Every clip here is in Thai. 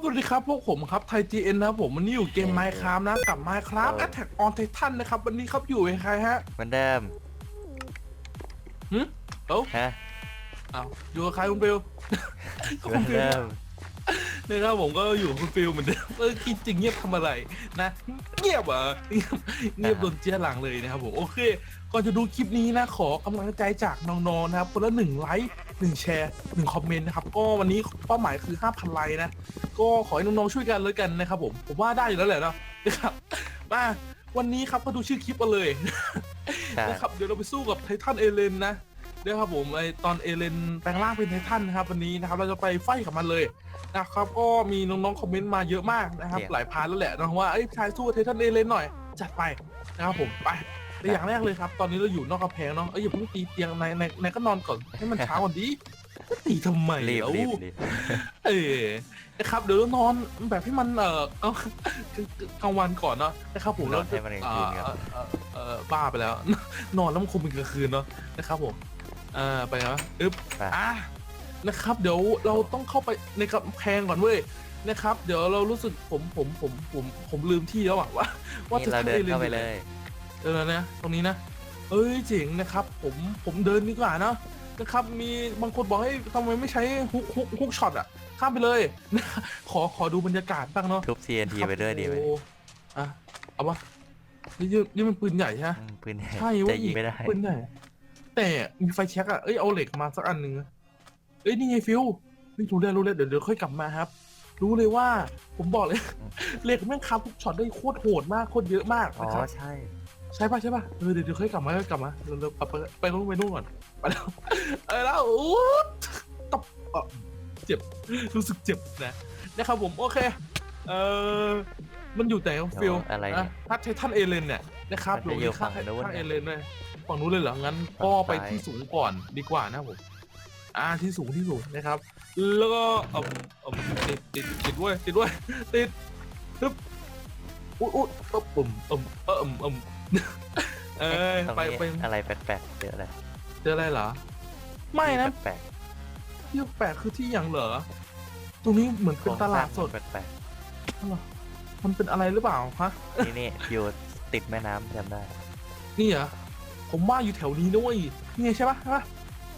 ครับสวัสดีครับ พวกผมครับไทยจีเอ็นนะครับผมวันนี้อยู่เกมไมค์ครับนะกับไมค์ครับแอ t แทกออนไททันนะครับ วันนี้ครับอยู่กับใครฮะเหมือนเดิมหึเอ้าฮะอ้าวอยู่กับใครคุณฟิลก็เหมืคุอณนฟิลเดิมนะครับผมก็อยู่กับคุณฟิลเหมือนเดิมเออจริงๆเงียบทำอะไรนะ เงียบเหรอเงียบเงียบโดนเจี๊ยหลังเลยนะครับผมโอเค ก่อนจะดูคลิปนี้นะขอกำลังใจจากน้องๆนะครับคนละหนึ่งไลค์หนึ่งแชร์หนึ่งคอมเมนต์นะครับก็วันนี้เป้าหมายคือ 5,000ไลค์นะ ก็ขอให้น้องๆช่วยกันเลยกันนะครับผมผมว่าได้อยู่แล้วแหละเนาะนะครับมาวันนี้ครับก็ดูชื่อคลิปกันเลย ใช่นะครับเดี๋ยวเราไปสู้กับไททันเอเลนนะเดี๋ยวครับผมไอตอนเอเลนแปลงร่างเป็นไททันนะครับวันนี้นะครับเราจะไปไฟกับมันเลยนะครับก็มีน้องๆคอมเมนต์มาเยอะมากนะครับ หลายพาร์ทแล้วแหละนะว่าไอ้ยชายสู้ไททันเอเลนหน่อยจัดไปนะครับผมไป แต่อย่างแรกเลยครับ ตอนนี้เราอยู่นอกกำแพงเนาะเอ้ยอย่าเพิ่งตีเตียงในในในก็นอนก่อนให้มันเช้าก่อนดิจะตีทำไมรีบเอ้ารีบรีบเออนะครับเดี๋ยวนอนแบบให้มันเอ่อเอ้ากลางวันก่อนเนาะนะครับผมนอนให้มันกลางคืนครับ เอ่อเอ่อเอ่อบ้าไปแล้ว นอนแล้วมันคงเป็นกลางคืนเนาะนะครับผมเอ่อไปนะอึ๊บไป อะนะครับ เดี๋ยวเราต้องเข้าไปในกำแพงก่อนเว้ยนะครับ เดี๋ยวเรารู้สึกผมผมผมผมผมลืมที่แล้วอะว่าว่านี่เราเดินเข้าไปเลย เออนะตรงนี้นะ เอ้ยเจ๋งนะครับ ผมผมเดินดีกว่าเนาะนะครับมีบางคนบอกให้ทำไมไม่ใช้ฮุกฮุกฮุกช็อตอะข้ามไปเลยนะขอขอดูบรรยากาศบ้างเนาะทุบ TNT ไปด้วยดีไหมโอ้อะเอาวะนี่นี่นี่มันปืนใหญ่ใช่ไหมอืมปืนใหญ่ใช่จะเว่ายิงไม่ได้ปืนใหญ่แต่มีไฟแช็กอะเอ้ยเอาเหล็กมาสักอันหนึ่งอะเอ้ยนี่ไงฟิวนี่รู้เลยรู้เลยเดี๋ยวเดี๋ยวค่อยกลับมาครับ รู้เลยว่าผมบอกเลย เหล็กแม่งคับทุกช็อตได้โคตรโหดมากโคตรเยอะมากอ๋อนะครับใช่ ใช่ป่ะใช่ป่ะเออเดี๋ยวเดี๋ยวค่อยกลับมาค่อยกลับมาเร็วเร็วไปไปไปนู่นไปนู่นก่อนไปแล้วเออแล้วอู้ตบเอ่อเจ็บรู้สึกเจ็บนะนะครับผมโอเคเออมันอยู่แต่ฟิลอะไรนะเนี่ย ถ้าไททันเอเลนเนี่ยนะครับมันจะอยู่ข้างฝั่งนู้นข้างเอเลนเลยฝั่งนู้นเลยเหรองั้นก็ฝั่งไปซ้ายที่สูงก่อนดีกว่านะผมอ่าที่สูงที่สูงนะครับ แล้วก็เอมเอมติดติดติดด้วยติดด้วยติดทึบอุ๊ยอุ๊ยเออปุ่มเอมเออเอมเอม เอ้ยตรงไปนี้ไปอะไรแปลกๆเยอะเลยเจออะไรเหรอ ไม่นะแปลกที่แปลกคือที่อย่างเหรอ ตรงนี้เหมือนๆเป็นตลาดสดแปลกมันเป็นอะไรหรือเปล่าฮะๆนี่นี่อยู่ติดแม่น้ำจำได้ นี่เหรอ ผมว่าอยู่แถวนี้ด้วยนี่ไงใช่ปะใช่ปะ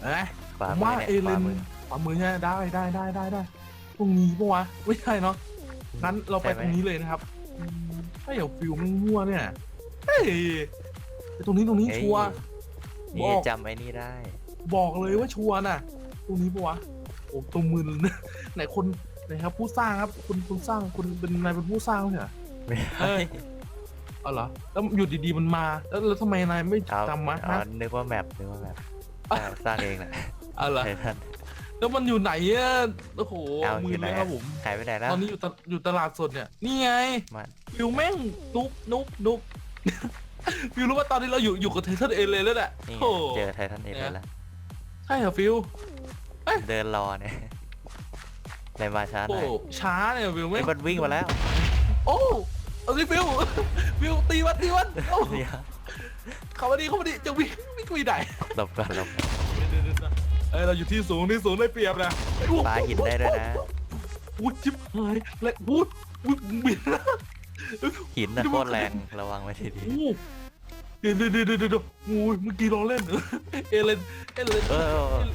เอ้ยขวาผมมืว่าอเนี่ยเอขเลวานมือขวามือใช่ไหมได้ได้ได้ได้ได้ตรงนี้ปะวะไม่ใช่เนาะงั้นเราไปตรงนี้เลยนะครับอืมถ้าอย่างฟิลไม่มั่วเนี่ยเฮ้ยไปตรงนี้ตรงนี้เฮ้ยชัวร์นี่บอกจำไอ้นี่ได้ บอกเลยว่าชัวร์น่ะ ตรงนี้ปะวะโอ้ตรงมือเลยนะไหนคนไหนครับผู้สร้างครับคุณคุณสร้างคุณเป็นนายเป็นผู้สร้างเนี่ย ไม่เอ้ย เอาเหรอแล้วอยู่ดีๆมันมา แล้วแล้วทำไมนายไม่เอาจำมาเอาฮะ นึกว่าแมปนึกว่าแมปอะใช่สร้างเองแหละเอาเหรอไททัน แล้วมันอยู่ไหนอะโอ้โหเอามือยู่อไหน เลยอะครับผม หายไปไหนแล้ว ตอนนี้อยู่ตะอยู่ตลาดสดเนี่ย นี่ไงมา ฟิวแม่งนุบนุบนุบ ฟิวรู้ว่าตอนนี้เราอยู่อยู่กับเทเทอร์เอเลยแล้วแหละนี่ไงโอ้เจอไททันเองแล้วใช่เหรอฟิว เดินรอเนี่ยเลยมาช้าหโอ้น่อยช้าเนี่ยฟิวไอ้ไม่ยมันวิ่งมาแล้วโอ้เอาสิฟิวฟิวตีวันตีวันโอ้เดี๋ยวเข้ามาดีเข้ามาดีจะวิ่งวิ่งไม่ได้หลบก่อนหลบเอ้ยเราอยู่ที่สูงที่สูงได้เปรียบนะปาหินได้ด้วยนะวูดจิบหายและวูดวูดบิน หินน่ะโคตรแรงระวังไว้ทีดีโอ้เดี๋ยวเดี๋ยวเดี๋ยวเดี๋ยวเดี๋ยวโอ้ยเมื่อกี้เราเล่นเอเลนเอเลนเออเออเออ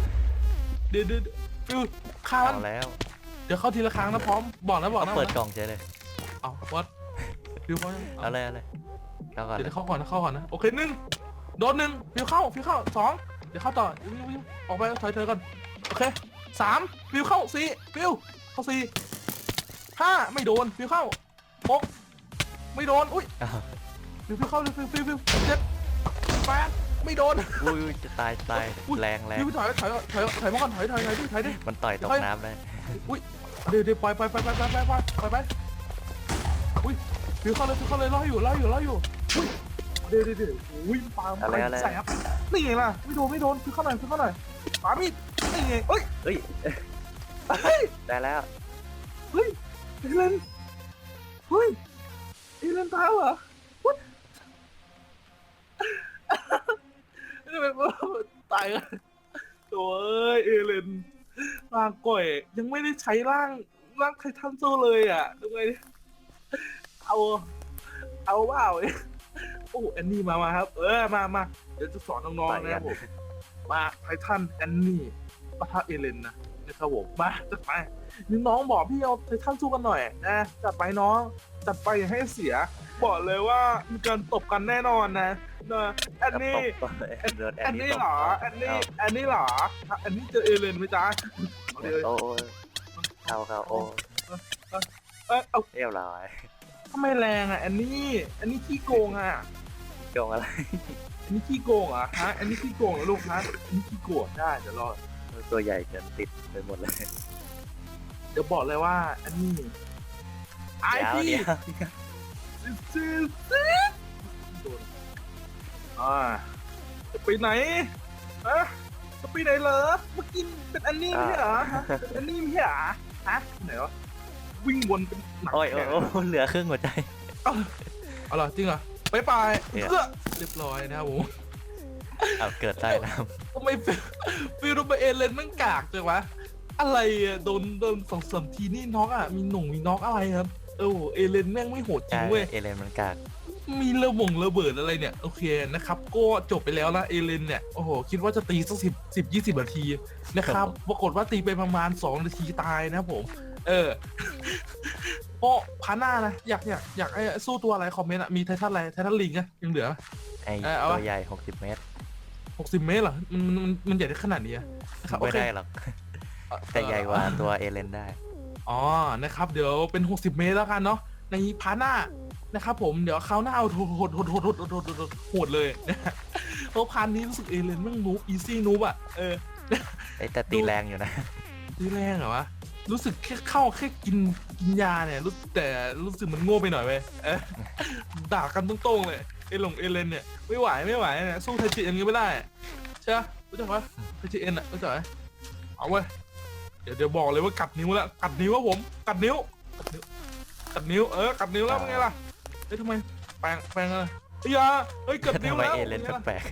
เดี๋ยวเดี๋ยวฟิวข้าเอามันแล้วเดี๋ยวเข้าทีละครั้งนะพร้อมบอกนะบอกเขานะเปิดกล่องเฉยเลยเอาวัดฟิวเขาเอาเลยเอาเลยเข้าก่อนเดี๋ยวเข้าก่อนนะเข้าก่อนนะโอเคหนึ่งโดนหนึ่งฟิวเข้าฟิวเข้าสองเดี๋ยวเข้าต่อฟิวฟิวออกไปถอยเธอก่อนโอเคสามฟิวเข้าสี่ฟิวเข้าสี่ห้าไม่โดนฟิวเข้าหก ไม่โดน อุ้ยอ้าวฟิวฟิวเข้าเลยฟิวฟิวฟิวเจ็ดแปดไม่โดนอุ้ยจะตายจะตายอุ๊ยแรงแรงฟิวถอยถอยถอยถอยมาก่อนถอยถอยถอยดิถอยดิ มันต่อยตกเฮ้ยน้ำเลยเดี๋ยวเดี๋ยวปล่อยปล่อยปล่อยปล่อยปล่อยปล่อยปล่อยปล่อยไปอุ้ยฟิวเข้าเลยฟิวเข้าเลยรออยู่รออยู่รออยู่อุ้ยเดี๋ยวเดี๋ยวเดี๋ยวอุ้ยปาล์มอะไรอะไรแสบนี่ไงล่ะไม่โดนไม่โดนฟิวเข้าหน่อยฟิวเข้าหน่อยปามีดนี่ไงเอ้ยเอ้ยเฮ้ยได้แล้วเฮ้ยเอเลนเฮ้ยเอเลนตายเหรอ What นี่เป็นว่าตายกันโถ่เอ้ยเอเลนร่างก่อย ยังไม่ได้ใช้ร่างร่างไททันสู้เลยอะทำไงเนี่ยเอา เอาเปล่าโอ้แอนนี่มามาครับ เออมามาเดี๋ยวจะสอนน้องๆนะครับผมมาไททันแอนนี่ปะทะเอเลนนะนะครับผมมาจัดไปนี่น้องบอกพี่เอาไททันสู้กันหน่อยนะจัดไปน้อง จัดไปอย่าให้เสีย บอกเลยว่ามีการตบกันแน่นอนนะนะแอนนี่ตบเลยโดนแอนนี่เหรอแอนนี่แอนนี่เหรอแอนนี่เจอเอเลนไหมจ๊ะเอาเลยโอ้ยเข้าเข้าโอ้เอยเอาเรียบร้อยทำไมแรงอะแอนนี่แอนนี่ขี้โกงอะโจงอะไรแอนนี่ขี้โกงเหรอะฮะแอนนี่ขี้โกงเหรอลูกฮะแอนนี่ขี้โกงได้เดี๋ยวรอตัวใหญ่เกินติดไปหมดเลยเดี๋ยวบอกเลยว่าแอนนี่ ไอเดี๋ยวพี่เดี๋ยวซื้อซื้อโดนอ่าจะไปไหนอะจะไปไหนเหรอเมื่อกี้เป็นแอนนี่ไม่ใช่เหรอฮะเป็นแอนนี่ไม่ใช่เหรอฮะไหนวะวิ่งวนเป็นหนังโอ้ยแข็โอ้งยโอ้ยเหลือครึ่งหัวใจเอาเอาเหรอจริงเหรอไปไปเนี่ยเพื่อเรียบร้อยนะครับผมเอาเกิดใต้น้ทำไมฟิลฟิลโดนไปเอเลนมันกากจังวะอะไรอะโดนโดนสองสามทีนี่น็อกอะมีหนุ่งมีน็อกอะไรครับ เออเอเลนแม่งไม่โหดำจริงเว้ย เอเลนมันกาก มีระบงระเบิดอะไรเนี่ย โอเคนะครับ ก็จบไปแล้วนะเอเลนเนี่ย โอ้โห คิดว่าจะตีสักสิบสิบยี่สิบนาทีนะครับปรากฏว่าตีไปประมาณสองนาทีตายนะครับผม เออโอ้พาร์ทหน้านะ อยากอยากอยากไอ้สู้ตัวอะไรคอมเมนต์อะมีไททันอะไรไททันลิงอะยังเหลือ ไอ้เออเอาวะ ตัวใหญ่ 60 เมตรหกสิบเมตรเหรอมันมันมันใหญ่ได้ขนาดนี้อะนะครับโอไม่เคได้หรอก แต่ใหญ่กว่าตัวเอเลนได้ อ๋อนะครับเดี๋ยวเป็น 60 เมตรแล้วกันเนาะในพาร์หน้านะครับผมเดี๋ยวคราวหน้าเอาโหดโหดโหดโหดโหดหดหดเลยเพราะพานนี้รู้สึกเอเลนแม่งนูบอีซี่นูบอะเออไอแต่ตีแรงอยู่นะตีแรงเหรอวะรู้สึกแค่เข้าแค่กินกินยาเนี่ยรู้แต่รู้สึกมันโง่ไปหน่อยไปเออด่ากันตรงๆเลยเอหลงเอเลนเนี่ยไม่ไหวไม่ไหวเนี่ยสู้ไทจิอย่างนี้ไม่ได้ใช่ไหมรู้จักไหมไทจิเอ็นอะรู้จักไหมเอาเว้ย ดี๋ยวเดี๋ยวบอกเลยว่ากัดนิ้วแล้วกัดนิ้วว่าผม กัดนิ้ว กัดนิ้วกัดนิ้วเออกัดนิ้วแล้วเป็นไงล่ะเฮ้ยทำไมแปลงแปลงอะไรเฮ้ยอยาเฮ้ยกัดนิ้วทำไมแล้วเอเลนป็ไงล่ะแปลก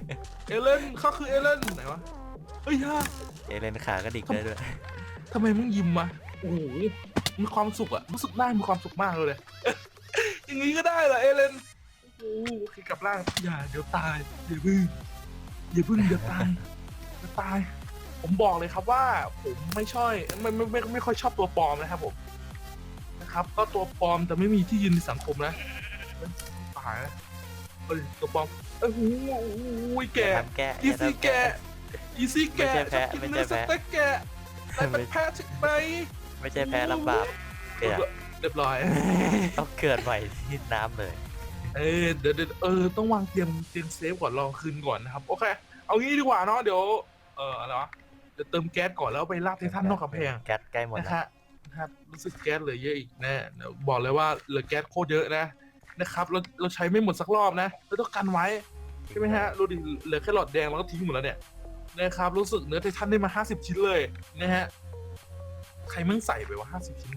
เอเลนเขาคือเอเลนไหนวะเฮ้ยอยาๆเอเลนขากระดิกได้ด้วยทำไมมึงยิ้มมาโอ้โหมีความสุขอะรู้สึกหน้ามีความสุขมากเลย อย่างนี้ก็ได้เหรอเอเลนโอ้โหโอเคกลับร่างอย่าเดี๋ยวตายอย่าพึ่งอย่าพึ่งอย่าตายอย่าตาย ผมบอกเลยครับว่าผมไม่ชอบไม่ไม่ไม่ไม่ค่อยชอบตัวปลอมนะครับผมนะครับ ก็ตัวปลอมจะไม่มีที่ยืนในสังคมนะเฮ้ยตายนะเฮ้ยตัวปลอมเอ้ยโอ้โหโอ้โหแกอย่าทำแกะอีอย่าซี่ทำแกะอีซี่แกะไม่ใช่แพะชอบกินไม่เนื้อใช่สแพะ เต็กแกะได้เป็นแพะใช่ไหมไม่ใช่แพ้ลำบากเกิดเรียบร้อย ต้องเกิดใหม่ที่น้ำเลยเออเดี๋ยวเดี๋ยวเออต้องวางเตรียมเตรียมเซฟก่อนรอคืนก่อนนะครับ โอเค เอางี้ดีกว่าเนาะเดี๋ยว เอออะไรวะ เดี๋ยวเติมแก๊สก่อนแล้วไปลากไททันนอกกำแพงแก๊สใกล้หมดนะแล้วฮะนะครับรู้สึกแก๊สเหลือเยอะอีกแน่เดี๋ยวบอกเลยว่าเหลือแก๊สโคตรเยอะนะนะครับเราเราใช้ไม่หมดสักรอบนะเราต้องกันไว้ใช่ไหมฮะดูดิเหลือแค่หลอดแดงเราก็ทิ้งหมดแล้วเนี่ยนะครับรู้สึกเนื้อไททันได้มา 50 ชิ้นเลยนะฮะใครมึงใส่ไปว่า 50 ชิ้น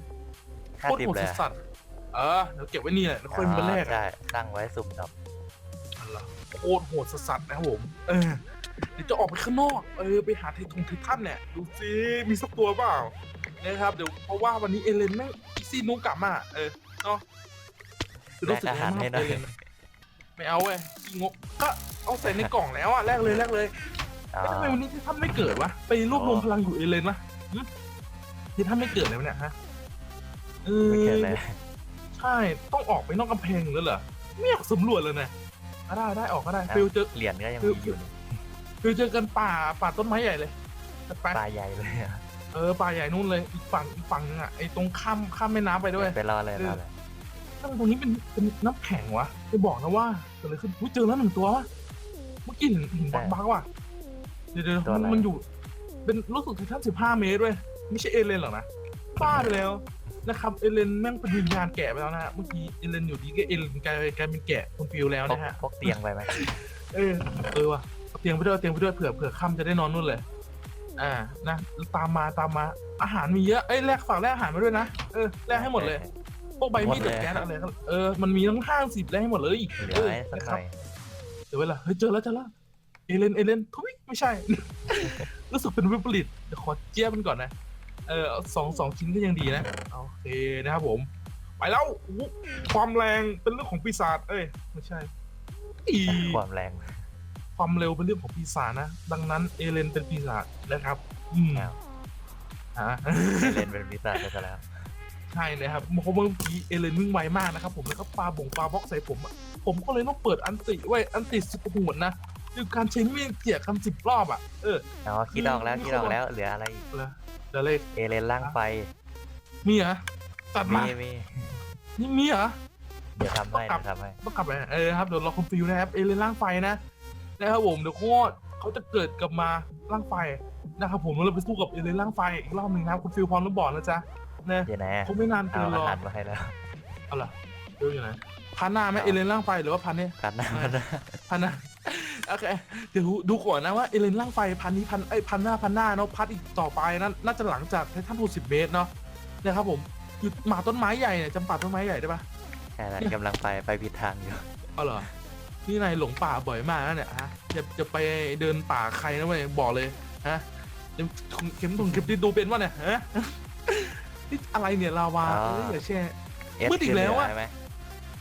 ห้าโคตรสิบโหดเลยสัสๆเออเดี๋ยวเก็บไว้นี่แหละแล้วค่อยมาแลกใช่ตั้งไว้สุ่มดอกอันละโคตรโหดสัสๆนะครับผม เออ เดี๋ยวจะออกไปข้างนอก เออ ไปหาไททงไททันเนี่ย ดูซิ มีสักตัวเปล่า นะครับ เดี๋ยวเพราะว่าวันนี้เอเลนแม่งอีซี่นุกกลับมาเออ เนาะคือแลรู้กสึกอาไงหารบ้างให้หน่เออย เลนอะไม่เอาเว้ยขี้งก ก็เอาใส่ในกล่องแล้วอะแลกเลยแลกเลย อ๋อแล้วทำไมวันนี้ไททันไม่เกิดวะ ไปรวบรวมอ๋อ พลังอยู่เอเลนวะหึไททันไม่เกิดเลยวะเนี่ยฮะเออไม่เกิดเลยใช่ ต้องออกไปนอกกำแพงแล้วเหรอ ไม่อยากสำรวจเลยนะอะได้ได้ออกก็ได้ฟิลเจอ เหรียญก็ยังมีอยู่นี่ ฟิลเจอกันป่าป่าต้นไม้ใหญ่เลยไปปลาใหญ่เลยอะเออป่าใหญ่นู่นเลยอีกฝั่งอีกฝั่งนึงอะไอ้ตรงข้ามข้ามแม่น้ำไปด้วย ไปรอเลยรอเลยทำไมตรงนี้เป็นเป็นน้ำแข็งวะจะบอกนะว่าเกิดอะไรขึ้นอุ๊ยเจอแล้วหนึ่งตัววะเมื่อกี้เห็นเห็นบักบักว่ะเดี๋ยวเดี๋ยวมันมันอยู่ เป็นรู้สึกถึงท่านสิบห้าเมตรด้วยไม่ใช่เอเลนหรอกนะบ้าไปแล้วนะครับเอเลนแม่งเป็นวิญญาณแกะไปแล้วนะฮะเมื่อกี้เอเลนอยู่ดีก็เอเลนกลายกลายเป็นแกะคุณฟิลแล้วพกนะฮะพกเตียงไปไหมเออเออว่ะ เอาเตียงไปด้วยเอาเตียงไปด้วยเผื่อเผื่อค่ำจะได้นอนนู่นเลย อ่านะตามมาตามมาอาหารมีเยอะเอ้ยแลกฝากแลกอาหารมาด้วยนะเออแลกให้หมดเลย พวกใบมีดหมดเลยกับแก๊สอะไรก็เออมันมีทั้งห้าสิบแลกให้หมดเลยเหลือไว้สักนะหครัน่บอยเดี๋ยวเวลาเฮ้ยเจอแล้วเจอแล้วเอเลนเอเลนทุยไม่ใช่ รู้สึกเป็นวิปริตเดี๋ยวขอเจี๊ยบมันก่อนนะ เออสองสองชิ้นก็ยังดีนะโอเคนะครับผม ไปแล้วอู้ความแรงเป็นเรื่องของปีศาจเอ้ย ไม่ใช่ อีความแรง ความเร็วเป็นเรื่องของปีศาจนะ ดังนั้นเอเลนเป็นปีศาจนะครับ อืมอ้าวฮะเล่นเป็นพิซซ่าไปซะแล้ว ใช่นะครับเพราะเมื่อกี้เอเลนวิ่งไวมากนะครับ ผมแล้วก็ปาบ่งปาบล็อกใส่ผมอะผมก็เลยต้องเปิดอันติไว้ยอันติสุดโหดนะคือการใช้มีดเกี่ยกันสิบรอบอะเอออ๋อคิดออกแล้วมีคิดออคกนแล้วเหลืออะไรอีกเลยเดี๋ยวเลยเอเลนล่างไฟมีเหรอตัดมีมามีนี่มีเหรอเดี๋ยวทำให้ต้องกลับเดี๋ยวทำให้ต้องกลับไปเออครับเดี๋ยวรอคุณฟิวนะครับเอเลนร่างไฟนะ นะครับผมเดี๋ยวโคตรเขาจะเกิดกลับมาร่างไฟนะครับผมแล้วเราไปสู้กับเอเลนร่างไฟอีกรอบหนึ่งนะครับคุณฟิวพร้อมหรือบอกนะจ๊ะนะเดี๋ยวนะคงไม่นานเอาเกินรอาอหารมาให้แล้วเอาล่ะฟิวอยู่ไหนพันหน้าไหมเอเลนร่างไฟหรือว่าพันเนี่ย กัดหน้าไม่มันนะพันหน้าโอเคเดี๋ยวดูก่อนนะว่าเอเลนร่างไฟพันนี้พันไอยพันหน้าพันหน้าเนาะพัดอีกต่อไปนั่นน่าจะหลังจากไททันพูสิบเมตรเนาะนะครับผมอยู่หมาต้นไม้ใหญ่เนี่ยจำป่าต้นไม้ใหญ่ได้ปะแค่นั้นกำลังไปไปผิดทางอยู่ เอาเหรอ นี่นายหลงป่าบ่อยมากนะเนี่ยฮะจะจะไปเดินป่าใครนะเว้ยบอกเลยฮะจะเข็มถุงเข็มดินดูเป็นวะเนี่ยฮะนี่อะไรเนี่ยลาวาอ๋อเอ้ยอย่าแช่เอสมืดอีคืกอเหแล้นืวออะใช่ไหม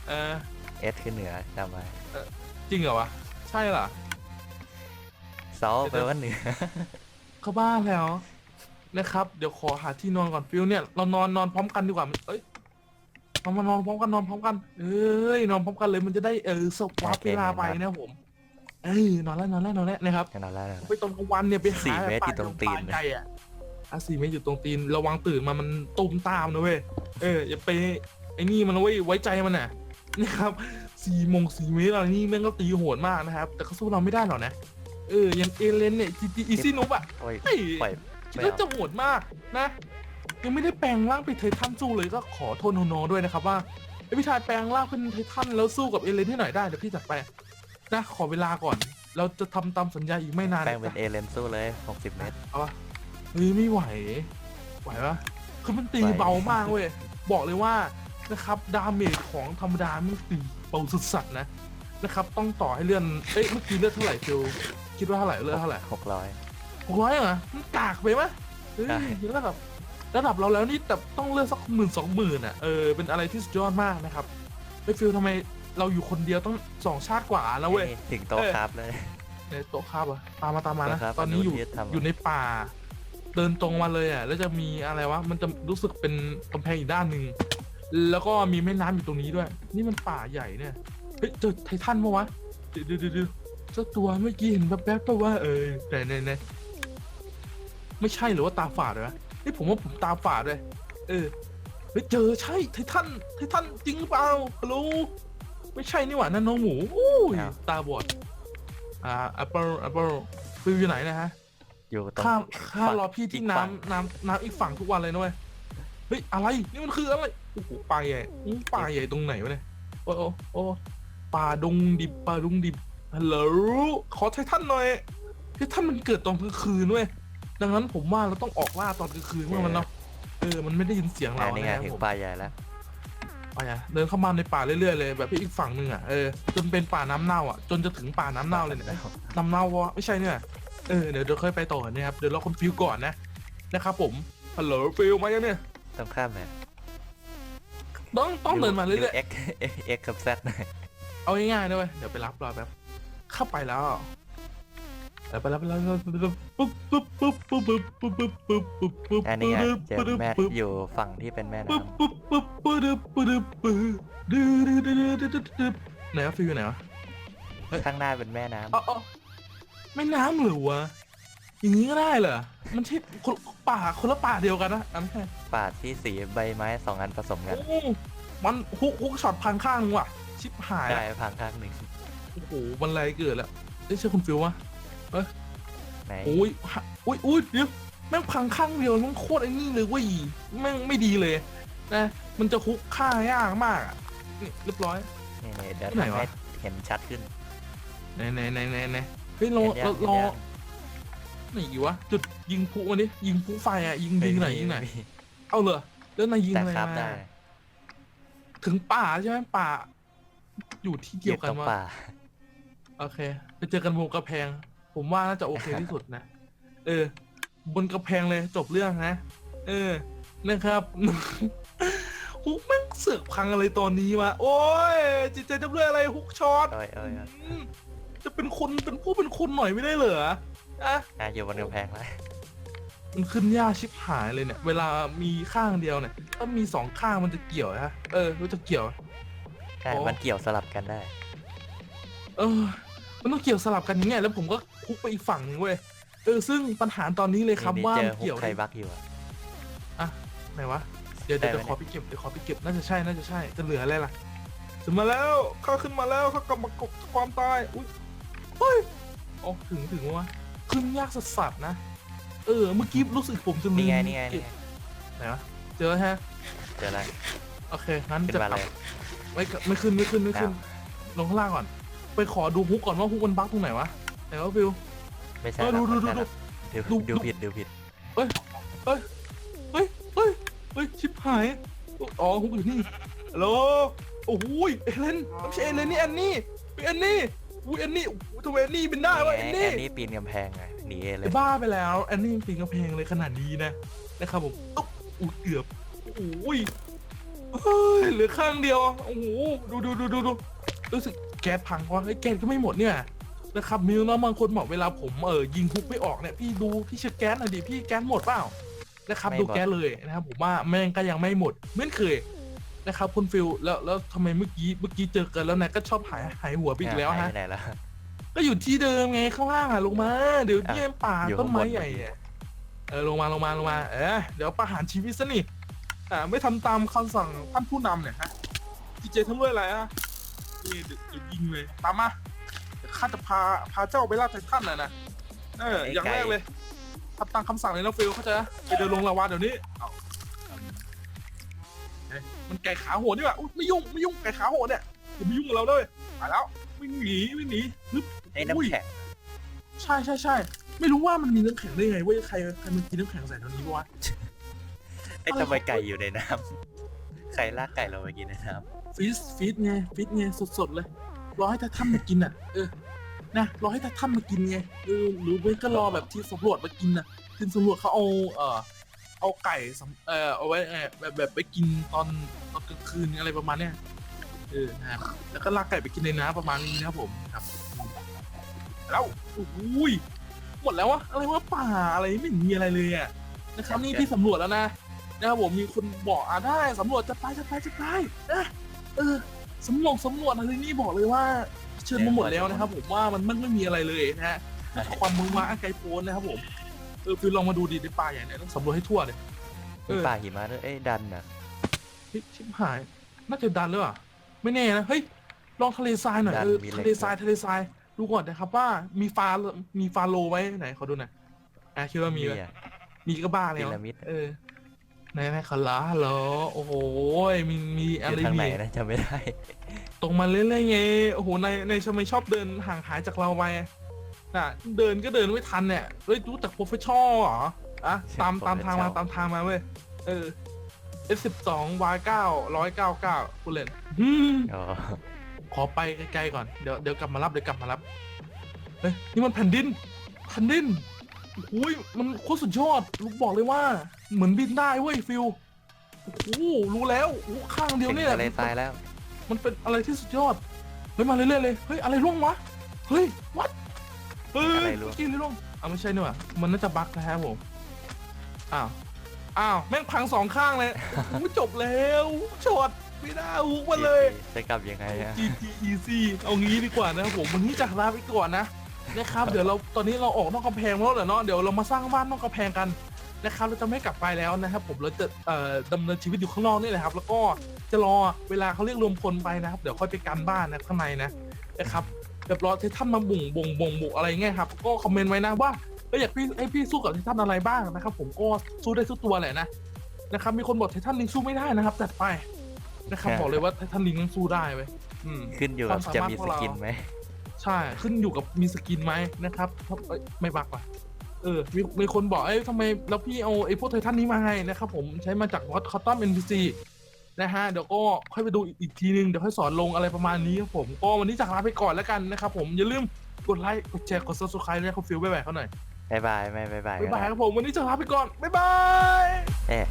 เออเอสคือเหนือจำไว้จริงเหรอวะใช่เหรอซอลแปลว่าเหนือเข้าบ้านแล้วนะครับ เดี๋ยวขอหาที่นอนก่อนฟิวเนี่ยเรานอนนอนพร้อมกันดีกว่ามันเอ้ย เรามานอนพร้อมกันนอนพร้อมกัน เอ้ยนอนพร้อมกันเลยมันจะได้เออสวาร์ปเวลาไปนะครับผม เอ้ยนอนแล้วนอนแล้วนอนแล้วนะครับ แค่นั้นแล้วนะ ไปตอนกลางวันเนี่ยไปหาสี่เมตรป่าอยู่ตรงตีนป่าใหญ่อะอะสี่เมตรอยู่ตรงตีนระวังตื่นมามันตุมตามนะเว้ยเอออย่าไปไอ้นี่มันนะเว้ยไว้ใจมันน่ะนี่ครับสี่โมงสี่เมตรอะไรนี่แม่งก็ตีโหดมากนะครับ แต่ก็สู้เราไม่ได้หรอกนะเอออยังเอเลนเนี่ยจีจีอีซี่นุบอะโอ้ยเฮ้ยปล่อยคิดไม่ว่าเอาจะโหดมากนะ ยังไม่ได้แปลงร่างเป็นไททันสู้เลยก็ขอโทษโนๆด้วยนะครับว่าไอพี่ชายแปลงร่างเป็นไททันแล้วสู้กับเอเลนให้หน่อยได้เดี๋ยวพี่จัดไปนะขอเวลาก่อน เราจะทำตามสัญญาอีกไม่นานแปลงเป็นเอเลนสู้เลย 60 เมตร เอาปะเฮ้ยไม่ไหว ไหวปะคือมันตีไหว เบามากเว้ย บอกเลยว่านะครับดาเมจของธรรมดามันตีเบาสุดสัตว์นะนะครับ ต้องต่อให้เลื่อนเอ้ยเมื่อกี้เลือดเท่าไหร่ฟิลคิดว่าเท่าไหร่เลือดเท่าไหร่600 หกร้อยเหรอมันกากไปไหมเฮ้ยใช่ระดับ ระดับเราแล้วนี่แต่ต้องเลือกสักหมื่นสองหมื่นอะเออเป็นอะไรที่สุดยอดมากนะครับไอ้ยฟิลทำไมเราอยู่คนเดียวต้องสองชาติกว่าแล้วเว้ยนี่ถึงโต๊ะเออครับเลยในโต๊ะครับอะตามมาตามมานะโต๊ะครับตอนนี้อยู่อนุทิศทำอยู่ในป่า เดินตรงมาเลยอะแล้วจะมีอะไรวะมันจะรู้สึกเป็นกำแพงอีกด้านหนึ่งแล้วก็มีแม่น้ำอยู่ตรงนี้ด้วย นี่มันป่าใหญ่เนี่ยเฮ้ยเจอไททันปะวะเดี๋ยวเดี๋ยวเดี๋ยวเดี๋ยวเจ้าตัวเมื่อกี้เห็นแป๊บๆปะว่าเออไหนไหนไหนไม่ใช่หรือว่าตาฝาดเลยวะ นี่ผมว่าผมตาฝาดเลย เออเฮ้ยเจอใช่ไททันไททันจริงหรือเปล่าฮัลโหลไม่ใช่นี่หว่านั่นน้องหมูอุ้ยอ้าว ตาบอดอ่าแอปเปิลแอปเปิลฟิวอยู่ไหนนะฮะอยู่ตรง ข้าข้าฝั่งรอพี่ที่อีกฝั่ง น้ำน้ำน้ำอีกฝั่งทุกวันเลยนะเว้ยเฮ้ยอะไรนี่มันคืออะไรโอ้โหป่าใหญ่อื้อป่าใหญ่ตรงไหนวะเนี่ยโอ้โอ้โอ้ป่าดงดิบป่าดงดิบฮัลโหลขอไททันหน่อยไททันมันเกิดตอนกลางคืนเว้ย ดังนั้นผมว่าเราต้องออกล่าตอนกลางคืนเมื่อมันเนาะเออมันไม่ได้ยินเสียงอ่าเรานี่ไงนะครับถึงผมปลาใหญ่แล้วป่าใหญ่เดินเข้ามาในป่าเรื่อยๆเลยแบบที่อีกฝั่งหนึ่งอะเออจนเป็นป่าน้ำเน่าอะจนจะถึงป่าน้ำเน่าเลยเนี่ยน้ำเน่าวะไม่ใช่เนี่ยเออเดี๋ยวเดี๋ยวค่อยไปต่อนะครับเดี๋ยวเราคนฟิวก่อนนะนะครับผมฮัลโหลฟิวมายังเนี่ยต้องข้ามไหมต้องต้องเดินมาเรื่อยเอ็กเอ็กกับแซดหน่อยๆเอาง่ายๆนะเว้ยเดี๋ยวไปรับรอแป๊บเข้าไปแล้ว เดี๋ยวไปรับไปแล้วปุ๊บปุ๊บปุ๊บปุ๊บปุ๊บปุ๊บปุ๊บปุ๊บปุ๊บปุ๊บอันนี้ไงปุ๊บเจอปุ๊บแม่ปุ๊บอยู่ฝั่งที่เป็นแม่ปุ๊บน้ำปุ๊บปุ๊บปุ๊บปุ๊บปุ๊บปุ๊บดื้อดื้อดื้อดื้อดื้อดื้อไหนวะฟิวไหนวะข้างหน้าเป็นแม่น้อ๋ออ๋อไม่น้ำหรือวะอย่างนี้ก็ได้เหรอมันใช่ป่าคนละป่าเดียวกันนะอันนี้ป่าที่สีใบไม้สองอันผสมกันมันฮุกฮุกช็อตพังข้างนึงว่ะชิบหายได้ละพังข้างหนึ่งโอ้โหมันอะไรเกิดแล้วเอ้ยใช่คุณฟิววะ ไหนโอ้ยฮะอุ้ยอุ้ยเดี๋ยวแม่งพังข้างเดียวแม่งโคตรไอ้นี่เลยเว้ยแม่งไม่ดีเลยนะมันจะฮุกฆ่ายากมากอะนี่เรียบร้อย นี่นี่เดี๋ยวที่ไหนทำวะ ให้เห็นชัดขึ้นไหนไหนไหนไหนไหนเฮ้ยเราเห็นยังเราเห็นเรายังไหนอยู่วะจุดยิงพลุมาดิยิงพลุไฟอะยิงยิงไหนม่มียิงไหนม่มีเอาเลยแล้วนายยิงแต่อะไรครับมาได้ถึงป่าใช่ไหมป่า อยู่ที่เดียวกันตรงวะป่าโอเค ไปเจอกันบนกระแพง ผมว่าน่าจะโอเคที่สุดนะ เออ บนกระแพงเลยจบเรื่องนะ เออนะครับฮุกแม่งเสือกพังอะไรตอนนี้วะโอ้ยจิตใจจะเรื่อยอะไรฮุกช็อตเอ้ยเอ้ยเอ้ยอืมจะเป็นคนเป็นผู้เป็นคนหน่อยไม่ได้เหรออะอะอยู่บนกำแพงแล้วมันขึ้นยากชิบหายเลยเนี่ย เวลามีข้างเดียวเนี่ยถ้ามีสองข้างมันจะเกี่ยวฮะเออรู้จะเกี่ยว ใช่อ๋อมันเกี่ยวสลับกันได้ เออ มันต้องเกี่ยวสลับกันอย่างเงี้ยแล้วผมก็คุกไปอีกฝั่งหนึงเว้ยเออซึ่งปัญหาตอนนี้เลยครับนี่ว่าเจมัอนฮุเกี่ยกวใครบักอยู่อะ ไหนวะ เดี๋ยวเดี๋ยวได้เดี๋ยวไหม ขอไปเก็บเดี๋ยวขอไปเก็บน่าจะใช่น่าจะใช่จะเหลืออะไรล่ะถึงมาแล้วข้าขึ้นมาแล้วข้ากำมากบความตายอุ้ยเฮ้ยอ๋อถึงถึงวะขึ้นยากสัสสัสๆนะ เออเมื่อกี้รู้สึกผมจะลืนี่มไงนี่ไงเก็นี่บไงไหนวะเจอฮะเจอแล้วโอเคงั้นขึ้นจะมาปเลรับย ไม่ไม่ขึ้นไม่ขึ้นไม่ขึ้นอ้าวลงข้างล่างก่อน ไปขอดูฮุกก่อนว่าฮุกมันบั๊กตรงไหนวะไหนวะฟิว ไม่ใช่เออหรดูอกดูไม่ดูใช่หรดูอกดูดูดู ผิดดูผิดเฮ้ยเฮ้ยเฮ้ยเฮ้ยเฮ้ยชิบหายอ๋อฮุกอยู่นี่ฮัลโหลโอ้โหยเอเลนไม่ใช่เอเลนนี่แอนนี่เป็นแอนนี่อุ้ยแอนนี่โอ้โหทำไมแอนนี่เป็นได้วะแอนแอนี่นนี่ปีนกำแพงไงหนีเอเลยไอ้บ้าไปแล้วแอนนี่ปีนกระเพงเลยขนาดนี้นะนะครับผมอุ๊บอุ้ยเกือบโอ้ยเฮ้ยเหลือข้างเดียว โอ้โหดูดูดูดูดูรู้สึก แก๊สพังวะเฮ้ยแก๊สก็ไม่หมดเนี่ยนะครับมีน้องบางคนบอกเวลาผมเออยิงฮุกไม่ออกเนี่ยพี่ดูพี่เช็คแก๊สหน่อยดิพี่แก๊สหมดเปล่านะครับดูแก๊สเลยนะครับผมว่าแม่งก็ยังไม่หมดเหมือนเคยนะครับคุณฟิลแล้วแล้วทำไมเมื่อกี้เมื่อกี้เจอกันแล้วนายก็ชอบหายหายหัวไปอีกแล้วหายฮะไปไหนแล้ว ก็อยู่ที่เดิมไงข้างล่างอะลงมาเดี๋ยวอะเนี่ยป่าอยู่ต้นไม้ข้างบน ใหญ่อะเออลงมาลงมาลงมาเออเดี๋ยวประหารชีวิตซะนี่อ่าไม่ทำตามคำสั่งท่านผู้นำเนี่ยฮะดีเจทำด้วยอะไรอะนี่ เดี๋ยวเดี๋ยวยิงเลยตามมาเดี๋ยวข้าจะพาพาเจ้าไปล่าไททันน่ะนะเอออย่างแรกเลยทำตามคำสั่งเลยนะฟิลเข้าใจนะไปเดินลงลาวาเดี๋ยวนี้เอาเฮ้ยมันไก่ขาโหดนี่หว่าอุ๊ยไม่ยุ่งไม่ยุ่งไก่ขาโหดเนี่ยอย่าไปยุ่งกับเราด้วยไปแล้วไม่หนีไม่หนีฮึบไอ้น้ำแข็งใช่ใช่ใช่ไม่รู้ว่ามันมีน้ำแข็งได้ไงเว้ยใครใครมันกินน้ำแข็งใส่ตรงนี้ปะวะไอ้ทำไมไก่อยู่ในน้ำใครลากไก่เราไปกินในน้ ฟีสฟีสไงฟีสไงสดๆเลยรอให้ตาถ้ำมากินอะ เออ นะรอให้ตาถ้ำมากินไงเออหรือไม่ก็รอแบบที่สำรวจมากินน่ะทีมสำรวจเขาเอาเออเอาไก่สำเออเอาไว้เออแบบแบบไปกินตอนตอนกลางคืนอะไรประมาณเนี้ยเออนะครับแล้วก็ลากไก่ไปกินในน้ำประมาณนี้นะครับผมครับ แล้วโอ้ยหมดแล้ววะอะไรวะป่าอะไรไม่มีอะไรเลยอะนะครับนี่พี่สำรวจแล้วนะนะครับผมมีคนบอกอ่าได้สำรวจจะไปจะไปจะไปนะ เออสำรวจสำรวจอะไรนี่บอกเลยว่า เชิญมาหมดแล้วนะครับผมว่ามันมันไม่มีอะไรเลยนะฮะความมือมาไกลโพ้นนะครับผมเออคือลองมาดูดีในป่าใหญ่เนี่ยต้องสำรวจให้ทั่วเลยำเอมีอป่าหิมะด้วยเอ้ยดันอะเฮ้ยชิบหาย น่าจะดันเลยว่ะไม่แน่นะเฮ้ยลองทะเลทรายหน่อยดันเออมีเหล็กทะเลทรายทะเลทรายดูก่อนนะครับว่ามีฟามีฟาโลไว้ไหนขอดูหน่อยอะคิดว่ามีไหมอะมีก็บ้าแล้วพีระมิดเออ ไหนไหนขอลาเหรอ โอ้โหมีมีออะไรยู่ทางไหนมีนะจำไม่ได้ตรงมาเรื่อยๆไงโอ้โหในในทำไมชอบเดินห่างหายจากเราไปน่ะ เดินก็เดินไม่ทันเนี่ยเฮ้ยรู้จักโปรเฟชชั่นเหรออะตามตามทางมาตามทางมาเว้ยเออ F12 Y9 199คุณเล่นอืม อ๋อขอไปไกลๆก่อน เดี๋ยวเดี๋ยวกลับมารับเดี๋ยวกลับมารับ เฮ้ยนี่มันแผ่นดินแผ่นดิน อุ้ยมันโคตรสุดยอดลูกบอกเลยว่า เหมือนบินได้เว้ยฟิลโอ้โหรู้แล้วโอ้โหข้างเดียวถึงเนี่ย ทะเลทรายแล้ว มันเป็นอะไรที่สุดยอด เฮ้ยมาเรื่อยๆเลย เฮ้ยอะไรร่วงวะ เฮ้ยวัดเฮ้ยอะไรร่วงเมื่อกี้อะไรร่วงอ้าวไม่ใช่นี่หว่ามันน่าจะบั๊กนะครับผม อ้าว อ้าวแม่งพังสองข้างเลยโอ้โหจบแล้วชดไม่ได้ฮุกมาเลย จะกลับยังไงอะ GT Easy เอางี้ดีกว่านะครับผมวันนี้จากลาไปก่อนนะ นะครับ เดี๋ยวเราตอนนี้เราออกนอกกำแพงแล้วเหรอเนาะเดี๋ยวเรามาสร้างบ้านนอกกำแพงกันนะครับเราจะไม่กลับไปแล้วนะครับ ผมเราจะเอ่อดำเนินชีวิตอยู่ข้างนอกนี่แหละครับ แล้วก็จะรอเวลาเขาเรียกรวมพลไปนะครับเดี๋ยวค่อยไปกันบ้านนะข้างในนะนะครับแบบรอเทท่านมาบุ่งบ่งบ่งบุกอะไรเงี้ยครับ ก็คอมเมนต์ไว้นะว่าเอ้ยอยากพี่ให้พี่สู้กับเทท่านอะไรบ้างนะครับ ผมก็สู้ได้ทุกตัวแหละนะนะครับ มีคนบอกเทท่านลิงสู้ไม่ได้นะครับจัดไปนะครับบอกเลยว่าเทท่านลิงต้องสู้ได้เว้ยอืม ขึ้นอยู่กับความจะสามารถมีของสเรากินไหม ใช่ขึ้นอยู่กับมีสกินไหมนะครับถ้าเอ้ยไม่บักว่ะเออมีมีคนบอกเอ้ยทำไมแล้วพี่เอาไอ้พวกไททันนี้มาให้นะครับผมใช้มาจากวอตคอตตอมเอ็นพีซีนะฮะเดี๋ยวก็ค่อยไปดูอีกทีนึง เดี๋ยวค่อยสอนลงอะไรประมาณนี้ครับผม ก็วันนี้จากลาไปก่อนแล้วกันนะครับผมอย่าลืมกดไลค์กดแชร์กด subscribe ให้เขาฟิลบ๊ายบายเขาหน่อยบ๊ายบายไม่บ๊ายบายบ๊ายบายก็ได้ครับผมวันนี้จากลาไปก่อนบ๊ายบายแอะ